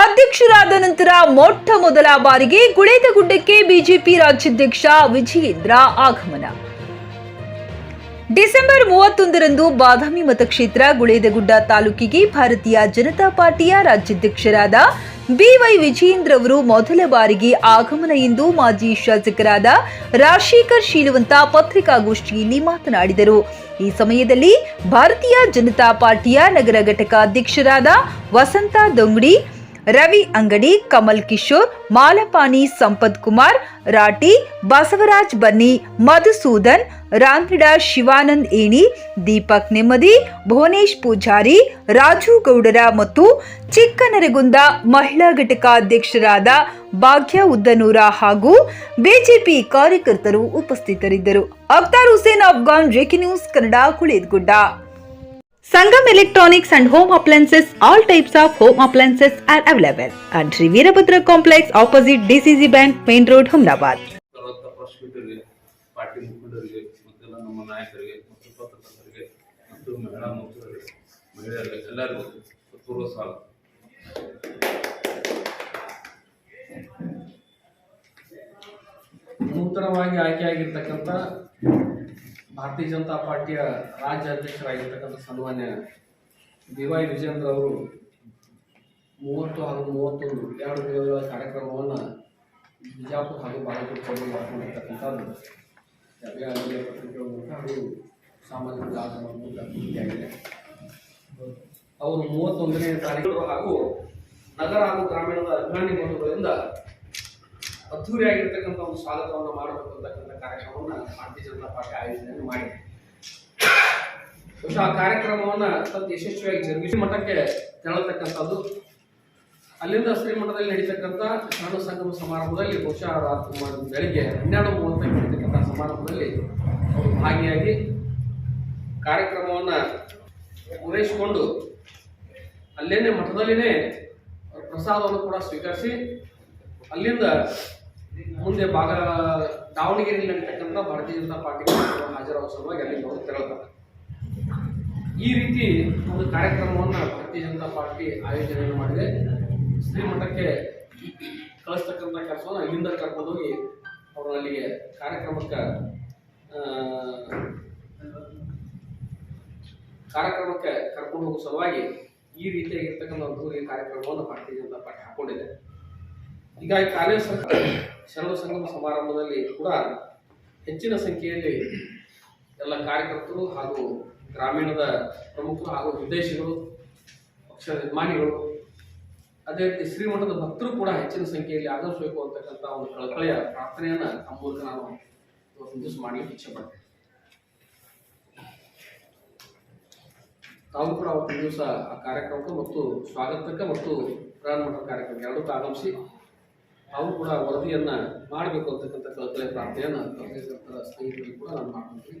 ಅಧ್ಯಕ್ಷರಾದ ನಂತರ ಮೊಟ್ಟ ಮೊದಲ ಬಾರಿಗೆ ಗುಳೇದಗುಡ್ಡಕ್ಕೆ ಬಿಜೆಪಿ ರಾಜ್ಯಾಧ್ಯಕ್ಷ ವಿಜಯೇಂದ್ರ ಆಗಮನ. ಡಿಸೆಂಬರ್ ಮೂವತ್ತೊಂದರಂದು ಬಾದಾಮಿ ಮತಕ್ಷೇತ್ರ ಗುಳೇದಗುಡ್ಡ ತಾಲೂಕಿಗೆ ಭಾರತೀಯ ಜನತಾ ಪಾರ್ಟಿಯ ರಾಜ್ಯಾಧ್ಯಕ್ಷರಾದ ಬಿವೈ ವಿಜಯೇಂದ್ರ ಅವರು ಮೊದಲ ಬಾರಿಗೆ ಆಗಮನ ಎಂದು ಮಾಜಿ ಶಾಸಕರಾದ ರಾಜಶೇಖರ್ ಶೀಲವಂತ ಪತ್ರಿಕಾಗೋಷ್ಠಿಯಲ್ಲಿ ಮಾತನಾಡಿದರು. ಈ ಸಮಯದಲ್ಲಿ ಭಾರತೀಯ ಜನತಾ ಪಾರ್ಟಿಯ ನಗರ ಘಟಕ ಅಧ್ಯಕ್ಷರಾದ ವಸಂತ ದೊಂಗಡಿ ರವಿ ಅಂಗಡಿ, ಕಮಲ್ ಕಿಶೋರ್, ಮಾಲಪಾನಿ ಸಂಪತ್ ಕುಮಾರ್, ರಾಟಿ, ಬಸವರಾಜ್ ಬನ್ನಿ, ಮಧುಸೂದನ್ ರಾಂದ್ರಿಡ ಶಿವಾನಂದ್ ಏಣಿ, ದೀಪಕ್ ನೆಮ್ಮದಿ, ಭುವನೇಶ್ ಪೂಜಾರಿ, ರಾಜು ಗೌಡರ ಮತ್ತು ಚಿಕ್ಕನರಗುಂದ ಮಹಿಳಾ ಘಟಕ ಅಧ್ಯಕ್ಷರಾದ ಭಾಗ್ಯ ಉದ್ದನೂರ ಹಾಗೂ ಬಿಜೆಪಿ ಕಾರ್ಯಕರ್ತರು ಉಪಸ್ಥಿತರಿದ್ದರು. Akhtar Hussain, Afghan JK news, Kannada ಕುಳಿಯದ್ಗುಡ್ಡ Sangam Electronics and Home Appliances, all types of home appliances are available at Sri Virabhadra Complex opposite DCC Bank, Main Road, ಆಯ್ಕೆಯಾಗಿರ್ತಕ್ಕಂಥ ಭಾರತೀಯ ಜನತಾ ಪಾರ್ಟಿಯ ರಾಜ್ಯ ಅಧ್ಯಕ್ಷರಾಗಿರ್ತಕ್ಕಂಥ ಸನ್ಮಾನ್ಯ ಡಿ ವೈ ವಿಜೇಂದ್ರ ಅವರು ಮೂವತ್ತು ಹಾಗೂ ಮೂವತ್ತೊಂದು ಎರಡು ದಿನಗಳ ಕಾರ್ಯಕ್ರಮವನ್ನು ಬಿಜಾಪುರ ಹಾಗೂ ಬಾಗಲಕೋಟೆಯಲ್ಲಿ ಮಾಡ್ಕೊಂಡಿರ್ತಕ್ಕಂಥದ್ದು. ಯಾವ್ಯಾವ ಪತ್ರಿಕೆಗಳ ಮೂಲಕ ಹಾಗೂ ಸಾಮಾಜಿಕ ಜಾಲತಾಣಗಳ ಮೂಲಕ ಅವರು ಮೂವತ್ತೊಂದನೇ ತಾರೀಕು ಹಾಗೂ ನಗರ ಹಾಗೂ ಗ್ರಾಮೀಣದ ಅಭಿಮಾನಿ ಬಂಧುಗಳಿಂದ ಅದ್ಧೂರಿಯಾಗಿರ್ತಕ್ಕಂಥ ಒಂದು ಸ್ವಾಗತವನ್ನು ಮಾಡಬೇಕಂತಕ್ಕಂಥ ಕಾರ್ಯಕ್ರಮವನ್ನು ಭಾರತೀಯ ಜನತಾ ಪಾರ್ಟಿ ಆಯೋಜನೆಯನ್ನು ಮಾಡಿದೆ. ಬಹುಶಃ ಆ ಕಾರ್ಯಕ್ರಮವನ್ನು ಅತ್ಯಂತ ಯಶಸ್ವಿಯಾಗಿ ಜರುಗಿಸಿ ಮಠಕ್ಕೆ ತೆರಳತಕ್ಕಂಥದ್ದು. ಅಲ್ಲಿಂದ ಶ್ರೀಮಠದಲ್ಲಿ ನಡೀತಕ್ಕಂಥ ಶರಣ ಸಂಗಮ ಸಮಾರಂಭದಲ್ಲಿ ಬಹುಶಃ ರಾತ್ರಿ ಬೆಳಿಗ್ಗೆ ಹನ್ನೆರಡು ಮೂವತ್ತಕ್ಕೆ ನಡೀತಕ್ಕಂಥ ಸಮಾರಂಭದಲ್ಲಿ ಅವರು ಭಾಗಿಯಾಗಿ ಕಾರ್ಯಕ್ರಮವನ್ನು ಪೂರೈಸಿಕೊಂಡು ಅಲ್ಲೇನೇ ಮಠದಲ್ಲಿನೇ ಪ್ರಸಾದವನ್ನು ಕೂಡ ಸ್ವೀಕರಿಸಿ, ಅಲ್ಲಿಂದ ಮುಂದೆ ಭಾಗ, ದಾವಣಗೆರೆಯಲ್ಲಿ ನಡೀತಕ್ಕಂಥ ಭಾರತೀಯ ಜನತಾ ಪಾರ್ಟಿ ಹಾಜರಾಗುವ ಸಲುವಾಗಿ ಅಲ್ಲಿ ಅವರು ತೆರಳುತ್ತಾರೆ ಈ ರೀತಿ ಒಂದು ಕಾರ್ಯಕ್ರಮವನ್ನು ಭಾರತೀಯ ಜನತಾ ಪಾರ್ಟಿ ಆಯೋಜನೆಯನ್ನು ಮಾಡಿದೆ. ಶ್ರೀಮಠಕ್ಕೆ ಕಳಿಸ್ತಕ್ಕಂಥ ಕೆಲಸವನ್ನು ಅಲ್ಲಿಂದ ಕರ್ಕೊಂಡೋಗಿ ಅವರು ಅಲ್ಲಿಗೆ ಕಾರ್ಯಕ್ರಮಕ್ಕೆ ಕಾರ್ಯಕ್ರಮಕ್ಕೆ ಕರ್ಕೊಂಡು ಹೋಗುವ ಸಲುವಾಗಿ ಈ ರೀತಿಯಾಗಿರ್ತಕ್ಕಂಥ ಒಂದು ಕಾರ್ಯಕ್ರಮವನ್ನು ಭಾರತೀಯ ಜನತಾ ಪಾರ್ಟಿ ಹಾಕೊಂಡಿದೆ. ಹೀಗಾಗಿ ಕಾಲೇಜ್ ಶರಣ ಸಂಗಮ ಸಮಾರಂಭದಲ್ಲಿ ಕೂಡ ಹೆಚ್ಚಿನ ಸಂಖ್ಯೆಯಲ್ಲಿ ಎಲ್ಲ ಕಾರ್ಯಕರ್ತರು ಹಾಗೂ ಗ್ರಾಮೀಣದ ಪ್ರಮುಖರು ಹಾಗೂ ವಿದೇಶಿಗಳು ಪಕ್ಷದ ನಿರ್ಮಾಣಿಗಳು, ಅದೇ ರೀತಿ ಶ್ರೀಮಠದ ಭಕ್ತರು ಕೂಡ ಹೆಚ್ಚಿನ ಸಂಖ್ಯೆಯಲ್ಲಿ ಆಗಮಿಸಬೇಕು ಅಂತಕ್ಕಂಥ ಒಂದು ಕಳಕಳಿಯ ಪ್ರಾರ್ಥನೆಯನ್ನು ಆ ಮೂಲಕ ನಾನು ದಿವಸ ಮಾಡಲಿಕ್ಕೆ ಇಚ್ಛೆ ಪಡ್ತೇನೆ ತಾವು ಕೂಡ ಅವತ್ತಿನ ದಿವಸ ಆ ಕಾರ್ಯಕ್ರಮಕ್ಕೆ ಮತ್ತು ಸ್ವಾಗತಕ್ಕೆ ಮತ್ತು ಪ್ರಧಾನಮಂತ್ರಿ ಕಾರ್ಯಕ್ರಮ ಎರಡಕ್ಕೂ ಆಗಮಿಸಿ ತಾವು ಕೂಡ ವರದಿಯನ್ನ ಮಾಡಬೇಕು ಅಂತಕ್ಕಂಥ ಕಳಕಳಿ ಪ್ರಾರ್ಥನೆಯನ್ನ ಸ್ನೇಹಿತರಿಗೆ ಕೂಡ ನಾನು ಮಾಡ್ತೀನಿ